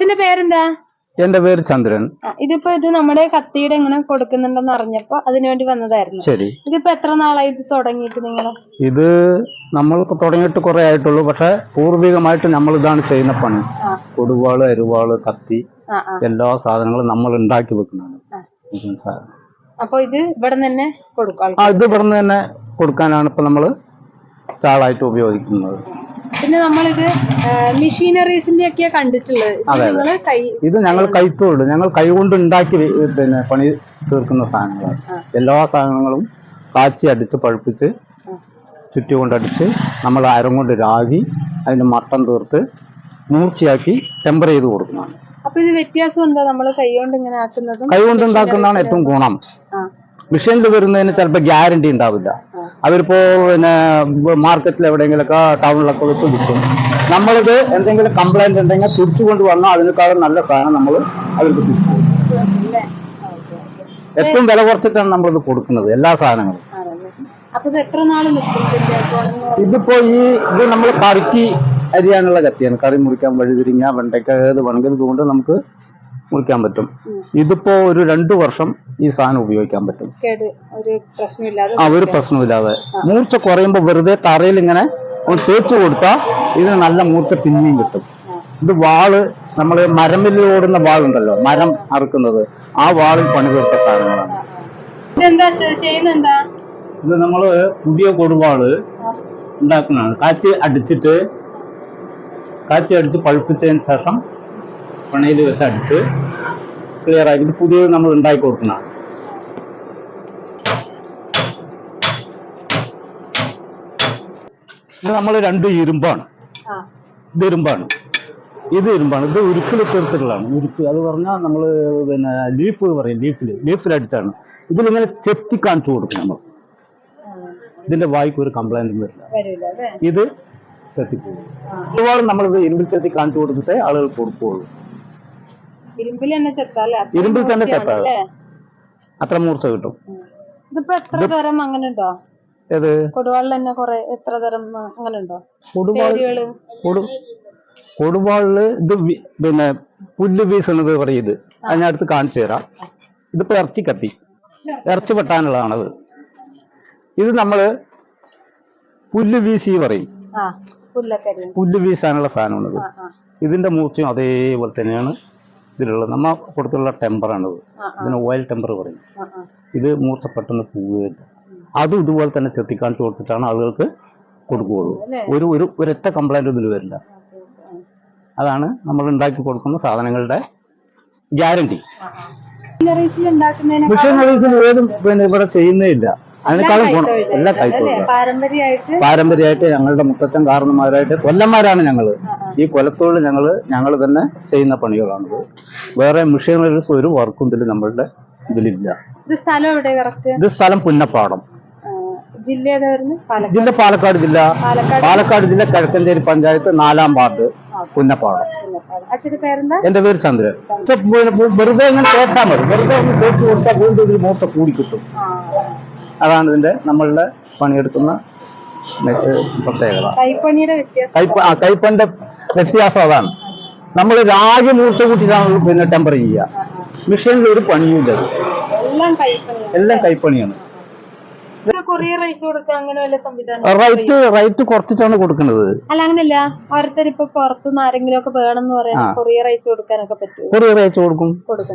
അച്ഛന്റെ പേരെന്താ? എന്റെ പേര് ചന്ദ്രൻ. ഇതിപ്പോ ഇത് നമ്മുടെ കത്തിയുടെ എങ്ങനെ കൊടുക്കുന്നുണ്ടെന്ന് അറിഞ്ഞപ്പോ അതിനുവേണ്ടി വന്നതായിരുന്നു. ശരി. ഇതിപ്പോ എത്ര നാളായി ഇത് തുടങ്ങിയിട്ട് നിങ്ങൾ ഇത് നമ്മൾ തുടങ്ങിയിട്ട് കുറെ ആയിട്ടുള്ളൂ പക്ഷെ പൂർവികമായിട്ട് നമ്മൾ ഇതാണ് ചെയ്യുന്ന പണി. കൊടുവാൾ അരുവാൾ കത്തി എല്ലാ സാധനങ്ങളും നമ്മൾ ഉണ്ടാക്കി വെക്കുന്നതാണ്. അപ്പൊ ഇത് ഇവിടെ തന്നെ കൊടുക്കും ആ ഇത് ഇവിടുന്ന് തന്നെ കൊടുക്കാനാണ് ഇപ്പൊ നമ്മൾ സ്റ്റാളായിട്ട് ഉപയോഗിക്കുന്നത്. പിന്നെ നമ്മളിത് മെഷീനറീസിന്റെ ഒക്കെ കണ്ടിട്ടുള്ളത്. കൈ ഇത് ഞങ്ങൾ കൈത്തോട് ഞങ്ങൾ കൈകൊണ്ട് ഉണ്ടാക്കി പിന്നെ പണി തീർക്കുന്ന സാധനങ്ങളാണ്. എല്ലാ സാധനങ്ങളും കാച്ചി അടിച്ച് പഴുപ്പിച്ച് ചുറ്റി കൊണ്ടടിച്ച് നമ്മൾ അരം കൊണ്ട് രാഗി അതിന്റെ മട്ടം തീർത്ത് മൂർച്ചയാക്കി ടെമ്പർ ചെയ്ത് കൊടുക്കുന്നതാണ്. അപ്പൊ ഇത് വ്യത്യാസം എന്താ? നമ്മൾ കൈകൊണ്ട് ഇങ്ങനെ ആക്കുന്നത് കൈ കൊണ്ട് ഉണ്ടാക്കുന്നതാണ് ഏറ്റവും ഗുണം. മെഷീനിൽ വരുന്നതിന് ചിലപ്പോൾ ഗ്യാരണ്ടി ഉണ്ടാവില്ല. അവരിപ്പോ പിന്നെ മാർക്കറ്റിൽ എവിടെയെങ്കിലൊക്കെ ടൗണിലൊക്കെ വെച്ച് വിൽക്കും. നമ്മളിത് എന്തെങ്കിലും കംപ്ലൈന്റ് ഉണ്ടെങ്കിൽ തിരിച്ചു കൊണ്ട് വന്നാൽ അതിനേക്കാളും നല്ല സാധനം നമ്മൾ അവർക്ക് തിരിച്ചു ഏറ്റവും വില കുറച്ചിട്ടാണ് നമ്മളിത് കൊടുക്കുന്നത് എല്ലാ സാധനങ്ങളും. ഇതിപ്പോ ഈ ഇത് നമ്മൾ കറിക്ക് അരിയാനുള്ള കത്തിയാണ്. കറി മുറിക്കാൻ വഴുതിരിങ്ങ വെണ്ടയ്ക്ക ഏത് വേണമെങ്കിലും ഇതുകൊണ്ട് നമുക്ക് മുറിക്കാൻ പറ്റും. ഇതിപ്പോ ഒരു രണ്ടു വർഷം ഈ സാധനം ഉപയോഗിക്കാൻ പറ്റും. ആ ഒരു പ്രശ്നമില്ലാതെ. മൂർച്ച കുറയുമ്പോൾ വെറുതെ തറയിൽ ഇങ്ങനെ ഒന്ന് തേച്ചു കൊടുത്താൽ ഇതിന് നല്ല മൂർച്ച പിന്നെയും കിട്ടും. ഇത് വാൾ നമ്മൾ മരമില്ലിൽ ഓടുന്ന വാളുണ്ടല്ലോ മരം അറുക്കുന്നത് ആ വാളിൽ പണി തീർത്ത സാധനങ്ങളാണ് ഇത് നമ്മൾ പുതിയ കൊടുവാൾ. ഉണ്ടാക്കുന്നതാണ്. കാച്ചി അടിച്ചിട്ട് കാച്ചി അടിച്ച് പഴുപ്പിച്ചതിന് ശേഷം പണയിൽ വെച്ച് അടിച്ച് ക്ലിയർ ആക്കിയിട്ട് പുതിയത് നമ്മൾ ഉണ്ടാക്കി കൊടുക്കുന്നതാണ്. ഇത് നമ്മൾ രണ്ട് ഇരുമ്പാണ്. ഇത് ഇരുമ്പാണ്. ഇത് ഇരുമ്പാണ്. ഇത് ഉരുക്കിൽ തീർത്തിട്ടുള്ളതാണ് ഉരുക്ക്. അത് പറഞ്ഞാൽ നമ്മൾ പിന്നെ ലീഫ് പറയും ലീഫിൽ ലീഫിലടിച്ചാണ് ഇതിലിങ്ങനെ ചെത്തി കാണിച്ചു കൊടുക്കും നമ്മൾ. ഇതിന്റെ വായിക്ക് ഒരു കംപ്ലൈന്റും വരില്ല. ഇത് ചെത്തിപ്പോകും. ഒരുപാട് നമ്മളിത് ഇരുമ്പിൽ ചെത്തി കാണിച്ചു കൊടുത്തിട്ടേ ആളുകൾ കൊടുക്കുകയുള്ളൂ. ഇരുമ്പിൽ തന്നെ ചെത്താല്ലേ? ഇരുമ്പിൽ തന്നെ. അത്ര മൂർച്ച കിട്ടും. ഇതിപ്പോ എത്ര തരം അങ്ങനെ ഉണ്ടോ? ഏത്? കൊടുവാളിൽ തന്നെ കൊറേ എത്ര തരം അങ്ങനെ ഉണ്ടോ? കൊടുവാളിൽ ഇത് പിന്നെ പുല്ല് വീസണത് പറയും ഇത്. അടുത്ത് കാണിച്ചു തരാം. ഇതിപ്പോ ഇറച്ചി കത്തി. ഇറച്ചി വെട്ടാനുള്ളതാണത്. ഇത് നമ്മൾ പുല്ല് വീശി പറയും. പുല്ല് വീശാനുള്ള സാധനമാണിത്. ഇതിന്റെ മൂർച്ചയും അതേപോലെ തന്നെയാണ്. ഇതിലുള്ളത് നമ്മ കൊടുത്തുള്ള ടെമ്പറാണിത്. ഇതിന് ഓയിൽ ടെമ്പർ പറയും ഇത് മൂർച്ച പെട്ടെന്ന് പോവുകയില്ല അതും ഇതുപോലെ തന്നെ ചെത്തിക്കാണിച്ച് കൊടുത്തിട്ടാണ് ആളുകൾക്ക് കൊടുക്കുകയുള്ളൂ. ഒരു ഒരു ഒരൊറ്റ കംപ്ലൈന്റ് ഇതിൽ വരില്ല. അതാണ് നമ്മൾ ഉണ്ടാക്കി കൊടുക്കുന്ന സാധനങ്ങളുടെ ഗ്യാരണ്ടി ഏതും പിന്നെ ഇവിടെ ചെയ്യുന്നേ ഇല്ല. അതിനേക്കാളും ഗുണം. എല്ലാ? കൈത്തൊഴിലാണ് പാരമ്പര്യമായിട്ട്? ഞങ്ങളുടെ മുത്തച്ഛൻ കാരണന്മാരായിട്ട് കൊല്ലന്മാരാണ് ഞങ്ങൾ. ഈ കൊലത്തൊഴിൽ ഞങ്ങൾ ഞങ്ങൾ തന്നെ ചെയ്യുന്ന പണികളാണിത്. വേറെ മിഷീനറീസ് ഒരു വർക്കും ഇതിൽ നമ്മളുടെ ഇതിലില്ല. ഇത് സ്ഥലം പുന്നപ്പാടം. ജില്ല പാലക്കാട്. ജില്ല പാലക്കാട് ജില്ല. കിഴക്കഞ്ചേരി പഞ്ചായത്ത് നാലാം വാർഡ് പുന്നപ്പാടം. എന്റെ പേര് ചന്ദ്രൻ. വെറുതെ ഇങ്ങനെ തേച്ചാൽ മതി. വെറുതെ ഒന്ന് തേച്ച് കൊടുത്താൽ വീണ്ടും ഇതിൽ മൂത്ത കൂടി കിട്ടും. അതാണ് ഇതിന്റെ നമ്മളുടെ പണിയെടുക്കുന്ന പ്രത്യേകത. കൈപ്പണിയുടെ വ്യത്യാസം. കൈപ്പ ആ കൈപ്പന്റെ വ്യത്യാസം അതാണ്. നമ്മൾ രാഗി മൂർച്ച കൂട്ടിയിട്ടാണ് പിന്നെ ടെമ്പർ ചെയ്യുക. മിഷീനിൽ ഒരു പണിയില്ല. എല്ലാം കൈപ്പണിയാണ്. റൈറ്റ് റൈറ്റ് കുറച്ചിട്ടാണ് കൊടുക്കുന്നത്. അല്ല അങ്ങനല്ല. ഓരോരുത്തർ ഇപ്പൊ പുറത്തുനിന്ന് ആരെങ്കിലും ഒക്കെ വേണം എന്ന് പറയാൻ കൊറിയർ അയച്ചു കൊടുക്കാനൊക്കെ പറ്റും കൊറിയർ അയച്ചു കൊടുക്കും.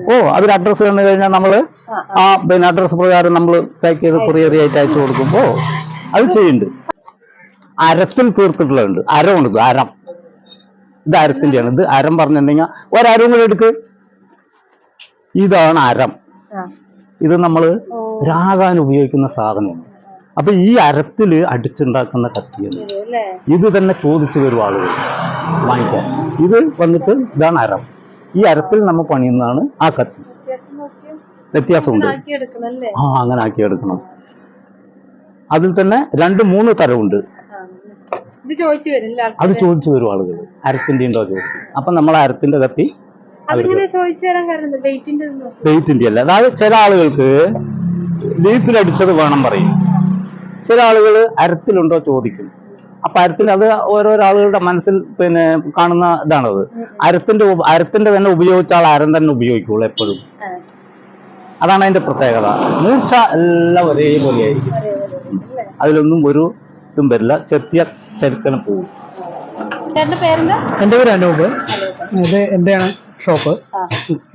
ഓ അവർ അഡ്രസ്സ് തന്നു കഴിഞ്ഞാൽ നമ്മൾ ആ, പിന്നെ അഡ്രസ്സ് പ്രകാരം നമ്മൾ പാക്ക് ചെയ്ത് കൊറിയർ ആയിട്ട് അയച്ചു കൊടുക്കുമ്പോ അത് ചെയ്യുന്നുണ്ട്. അരത്തിൽ തീർത്തിട്ടുള്ളതുണ്ട്. അരമുണ്ട് ഉണ്ട് അരം. ഇത് അരത്തിന്റെയാണ്. ഇത് അരം പറഞ്ഞിട്ടുണ്ടെങ്കിൽ ഒരരം കൂടെ എടുക്ക്. ഇതാണ് അരം. ഇത് നമ്മൾ ഓ. രാകാൻ ഉപയോഗിക്കുന്ന സാധനമാണ്. അപ്പൊ ഈ അരത്തിൽ അടിച്ചുണ്ടാക്കുന്ന കത്തിയാണ്. ഇത് തന്നെ ചോദിച്ചു വരും ആളുകൾ വാങ്ങിക്കാൻ. ഇത് വന്നിട്ട് ഇതാണ് അരം. ഈ അരത്തിൽ നമ്മൾ പണിയുന്നതാണ് ആ കത്തി. വ്യത്യാസമുണ്ട് ആ അങ്ങനെ ആക്കി എടുക്കണം അതിൽ തന്നെ രണ്ട് മൂന്ന് തരമുണ്ട്. അത് ചോദിച്ചു വരും ആളുകൾ അരത്തിന്റെ ഉണ്ടോ ചോദിച്ചു അപ്പൊ നമ്മൾ അരത്തിന്റെ കത്തി വെയിറ്റിന്റെ അല്ല. അതായത് ചില ആളുകൾക്ക് ലീഫിലടിച്ചത് വേണം പറയും. ചില ആളുകൾ അരത്തിലുണ്ടോ ചോദിക്കും. അപ്പൊ അരത്തിന് അത് ഓരോരോ ആളുകളുടെ മനസ്സിൽ പിന്നെ കാണുന്ന ഇതാണത്. അരത്തിന്റെ അരത്തിന്റെ തന്നെ ഉപയോഗിച്ച ആൾ അരം തന്നെ ഉപയോഗിക്കുള്ളൂ എപ്പോഴും. അതാണ് അതിന്റെ പ്രത്യേകത. മൂർച്ച എല്ലാം ഒരേപോലെയായിരിക്കും. ഒരേപോലെ ആയിരിക്കും അതിലൊന്നും ഒരു ഇതും വരില്ല. ചെത്തിയ ചരിത്തനം പോകും എന്റെ പേര് അനൂപ്. ഇത് എന്റെയാണ് ഷോപ്പ്.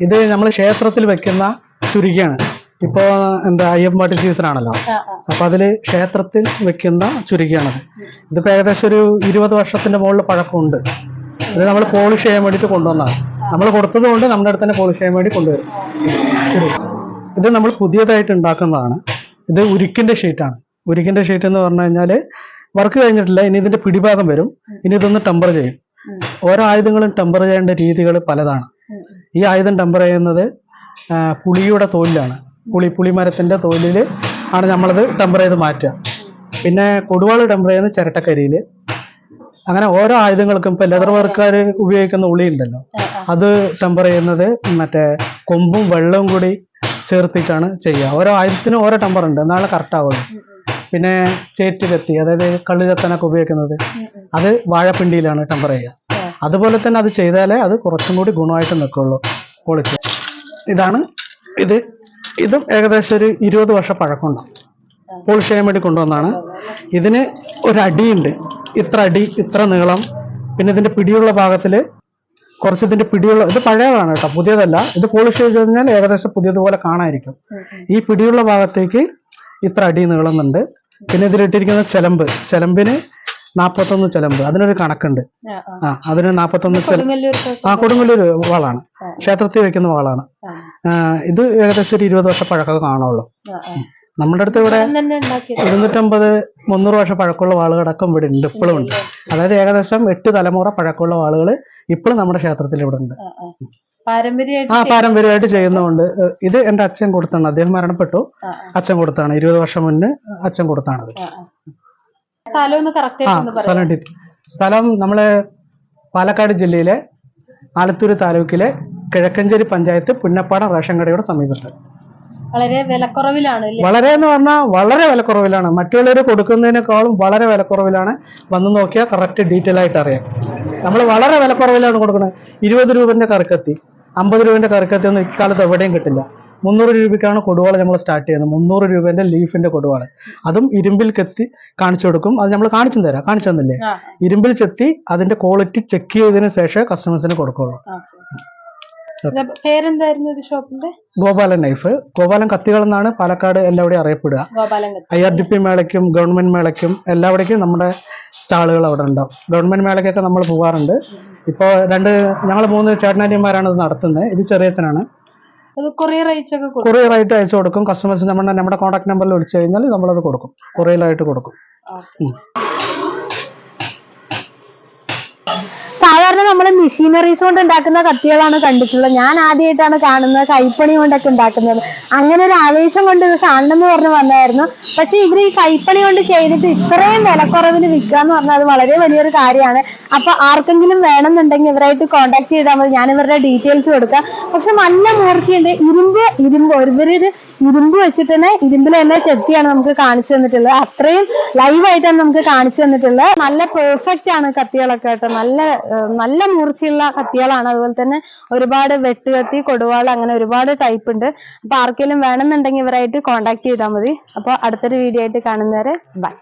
ഇത് നമ്മൾ ക്ഷേത്രത്തിൽ വെക്കുന്ന ചുരുക്കിയാണ് ഇപ്പോൾ എന്താ അയ്യമ്പാട്ട് സീസൺ ആണല്ലോ. അപ്പൊ അതിൽ ക്ഷേത്രത്തിൽ വെക്കുന്ന ചുരുക്കിയാണത്. ഇതിപ്പോ ഏകദേശം ഒരു ഇരുപത് വർഷത്തിന്റെ മുകളിൽ പഴക്കമുണ്ട്. ഇത് നമ്മൾ പോളിഷ് ചെയ്യാൻ വേണ്ടിയിട്ട് കൊണ്ടുവന്നതാണ്. നമ്മൾ കൊടുത്തത് കൊണ്ട് നമ്മുടെ അടുത്ത് തന്നെ പോളിഷ് ചെയ്യാൻ വേണ്ടി കൊണ്ടുവരും. ഇത് നമ്മൾ പുതിയതായിട്ട് ഉണ്ടാക്കുന്നതാണ്. ഇത് ഉരുക്കിന്റെ ഷീറ്റാണ്. ഉരുക്കിന്റെ ഷീറ്റ് എന്ന് പറഞ്ഞു കഴിഞ്ഞാൽ വർക്ക് കഴിഞ്ഞിട്ടില്ല ഇനി ഇതിന്റെ പിടിഭാഗം വരും. ഇനി ഇതൊന്ന് ടെമ്പർ ചെയ്യും. ഓരോ ആയുധങ്ങളും ടെമ്പർ ചെയ്യേണ്ട രീതികൾ പലതാണ്. ഈ ആയുധം ടെമ്പർ ചെയ്യുന്നത് പുളിയുടെ തോലിലാണ് പുളി പുളിമരത്തിന്റെ തോലിൽ ആണ് നമ്മളത് ടെമ്പർ ചെയ്ത് മാറ്റുക. പിന്നെ കൊടുവാൾ ടെമ്പർ ചെയ്യുന്നത് ചിരട്ടക്കരിയിൽ അങ്ങനെ ഓരോ ആയുധങ്ങൾക്കും ഇപ്പൊ ലെതർ വർക്കാർ ഉപയോഗിക്കുന്ന ഉളി ഉണ്ടല്ലോ. അത് ടെമ്പർ ചെയ്യുന്നത് മറ്റേ കൊമ്പും വെള്ളവും കൂടി ചേർത്തിട്ടാണ് ചെയ്യുക. ഓരോ ആയുധത്തിനും ഓരോ ടെമ്പർ ഉണ്ട്. എന്നാണ് കറക്റ്റ് ആവുള്ളൂ. പിന്നെ ചേറ്റ് കത്തി അതായത് കള്ളു കത്താനൊക്കെ ഉപയോഗിക്കുന്നത്. അത് വാഴപ്പിണ്ടിയിലാണ് ടെമ്പർ ചെയ്യുക. അതുപോലെ തന്നെ അത് ചെയ്താലേ അത് കുറച്ചും കൂടി ഗുണമായിട്ട് നിൽക്കുള്ളൂ. ക്വാളിറ്റി ഇതാണ് ഇത്. ഇതും ഏകദേശം ഒരു ഇരുപത് വർഷം പഴക്കമുണ്ട്. പോളിഷ് ചെയ്യാൻ വേണ്ടി കൊണ്ടുവന്നതാണ് ഇതിന് ഒരടിയുണ്ട്. ഇത്ര അടി ഇത്ര നീളം. പിന്നെ ഇതിന്റെ പിടിയുള്ള ഭാഗത്തിൽ കുറച്ച് ഇതിന്റെ പിടിയുള്ള ഇത് പഴയതാണ് കേട്ടോ പുതിയതല്ല. ഇത് പോളിഷ് ചെയ്ത് കഴിഞ്ഞാൽ ഏകദേശം പുതിയതുപോലെ ഉം. ഈ പിടിയുള്ള ഭാഗത്തേക്ക് ഇത്ര അടി നീളുന്നുണ്ട് പിന്നെ ഇതിലിട്ടിരിക്കുന്ന ചെലമ്പ് ചെലമ്പിന് നാൽപ്പത്തൊന്ന് ചെലമ്പ്. അതിനൊരു കണക്കുണ്ട്. ആ, അതിന് നാൽപ്പത്തൊന്ന് ആ കൊടുങ്ങല്ലൂർ വാളാണ്. ക്ഷേത്രത്തിൽ വെക്കുന്ന വാളാണ്. ഇത് ഏകദേശം ഒരു ഇരുപത് വർഷം പഴക്കമൊക്കെ കാണുള്ളൂ. നമ്മുടെ അടുത്ത് ഇവിടെ ഇരുന്നൂറ്റമ്പത് മുന്നൂറ് വർഷം പഴക്കമുള്ള വാളുകളടക്കം ഇവിടെ ഉണ്ട് ഇപ്പോഴും ഉണ്ട്. അതായത് ഏകദേശം എട്ട് തലമുറ പഴക്കമുള്ള വാളുകൾ ഇപ്പോഴും നമ്മുടെ ക്ഷേത്രത്തിൽ ഇവിടെ ഉണ്ട്. ആ. പാരമ്പര്യമായിട്ട് ചെയ്യുന്നതുകൊണ്ട് ഇത് എന്റെ അച്ഛൻ കൊടുത്താണ്. അദ്ദേഹം മരണപ്പെട്ടു. അച്ഛൻ കൊടുത്താണ്. ഇരുപത് വർഷം മുന്നേ അച്ഛൻ കൊടുത്താണത്. സ്ഥലം ഒന്ന് കറക്റ്റ് ആ സ്ഥലം ഡീറ്റെയിൽ. സ്ഥലം നമ്മൾ പാലക്കാട് ജില്ലയിലെ ആലത്തൂർ താലൂക്കിലെ കിഴക്കഞ്ചേരി പഞ്ചായത്ത് പുന്നപ്പാടം റേഷൻ കടയുടെ സമീപത്ത്. വളരെ വിലക്കുറവിലാണ് വളരെ എന്ന് പറഞ്ഞാൽ വളരെ വിലക്കുറവിലാണ്. മറ്റുള്ളവർ കൊടുക്കുന്നതിനേക്കാളും വളരെ വിലക്കുറവിലാണ്. വന്ന് നോക്കിയാൽ കറക്റ്റ് ഡീറ്റെയിൽ ആയിട്ട് അറിയാം. നമ്മൾ വളരെ വിലക്കുറവിലാണ് കൊടുക്കുന്നത് ഇരുപത് രൂപന്റെ കറിക്കത്തി. അമ്പത് രൂപന്റെ കറിക്കത്തി ഒന്നും ഇക്കാലത്ത് എവിടെയും കിട്ടില്ല. മുന്നൂറ് രൂപയ്ക്കാണ് കൊടുവാള നമ്മൾ സ്റ്റാർട്ട് ചെയ്യുന്നത്. മുന്നൂറ് രൂപേന്റെ ലീഫിന്റെ കൊടുവാൾ. അതും ഇരുമ്പിൽ കെത്തി കാണിച്ചു കൊടുക്കും. അത് നമ്മൾ കാണിച്ചു തരാം. കാണിച്ചു തന്നില്ലേ? ഇരുമ്പിൽ ചെത്തി അതിന്റെ ക്വാളിറ്റി ചെക്ക് ചെയ്തതിനു ശേഷമേ കസ്റ്റമേഴ്സിന് കൊടുക്കുള്ളൂ. പേരെന്തായിരുന്നു ഷോപ്പിന്റെ ഗോപാലൻ നൈഫ് ഗോപാലൻ കത്തികൾ എന്നാണ് പാലക്കാട് എല്ലാവിടെയും അറിയപ്പെടുക. ഐ ആർ ഡി പി മേളയ്ക്കും ഗവൺമെന്റ് മേളയ്ക്കും എല്ലാവിടേക്കും നമ്മുടെ സ്റ്റാളുകൾ അവിടെ ഉണ്ടാവും. ഗവൺമെന്റ് മേളയ്ക്കൊക്കെ നമ്മൾ പോകാറുണ്ട്. ഇപ്പോൾ രണ്ട് ഞങ്ങൾ മൂന്ന് ചേട്ടനാനിയന്മാരാണ് ഇത് നടത്തുന്നത്. ഇത് ചെറിയച്ഛനാണ്. കൊറിയർ ആയിട്ട് അയച്ചു കൊടുക്കും. കസ്റ്റമേഴ്സ് നമ്മുടെ നമ്മുടെ കോൺടാക്ട് നമ്പറിൽ വിളിച്ചു കഴിഞ്ഞാൽ നമ്മളത് കൊടുക്കും. കൊറിയറായിട്ട് കൊടുക്കും. സാധാരണ നമ്മൾ മെഷീനറീസ് കൊണ്ട് ഉണ്ടാക്കുന്ന കത്തികളാണ് കണ്ടിട്ടുള്ളത്. ഞാൻ ആദ്യമായിട്ടാണ് കാണുന്നത് കൈപ്പണി കൊണ്ടൊക്കെ ഉണ്ടാക്കുന്നത്. അങ്ങനെ ഒരു ആവേശം കൊണ്ട് ഇത് കാണണം എന്ന് പറഞ്ഞ് വന്നായിരുന്നു. പക്ഷെ ഇവർ ഈ കൈപ്പണി കൊണ്ട് ചെയ്തിട്ട് ഇത്രയും വിലക്കുറവിന് വിൽക്കുക എന്ന് പറഞ്ഞാൽ അത് വളരെ വലിയൊരു കാര്യമാണ്. അപ്പൊ ആർക്കെങ്കിലും വേണമെന്നുണ്ടെങ്കിൽ ഇവരായിട്ട് കോൺടാക്ട് ചെയ്താൽ മതി. ഞാൻ ഇവരുടെ ഡീറ്റെയിൽസ് കൊടുക്കാം. പക്ഷെ നല്ല മൂർച്ചയുണ്ട്. ഇരുമ്പ് ഇരുമ്പ് ഇവരൊരു ഇരുമ്പ് വെച്ചിട്ട് തന്നെ ഇരുമ്പിൽ തന്നെ ചെത്തിയാണ് നമുക്ക് കാണിച്ചു തന്നിട്ടുള്ളത്. അത്രയും ലൈവ് ആയിട്ടാണ് നമുക്ക് കാണിച്ചു തന്നിട്ടുള്ളത്. നല്ല പെർഫെക്റ്റ് ആണ് കത്തികളൊക്കെ കേട്ടോ. നല്ല നല്ല മൂർച്ചയുള്ള കത്തികളാണ്. അതുപോലെ തന്നെ ഒരുപാട് വെട്ടുകത്തി കൊടുവാൾ അങ്ങനെ ഒരുപാട് ടൈപ്പ് ഉണ്ട്. അപ്പൊ ആർക്കെങ്കിലും വേണമെന്നുണ്ടെങ്കിൽ ഇവരായിട്ട് കോൺടാക്ട് ചെയ്താൽ മതി. അപ്പോൾ അടുത്തൊരു വീഡിയോ ആയിട്ട് കാണുന്നവരെ ബൈ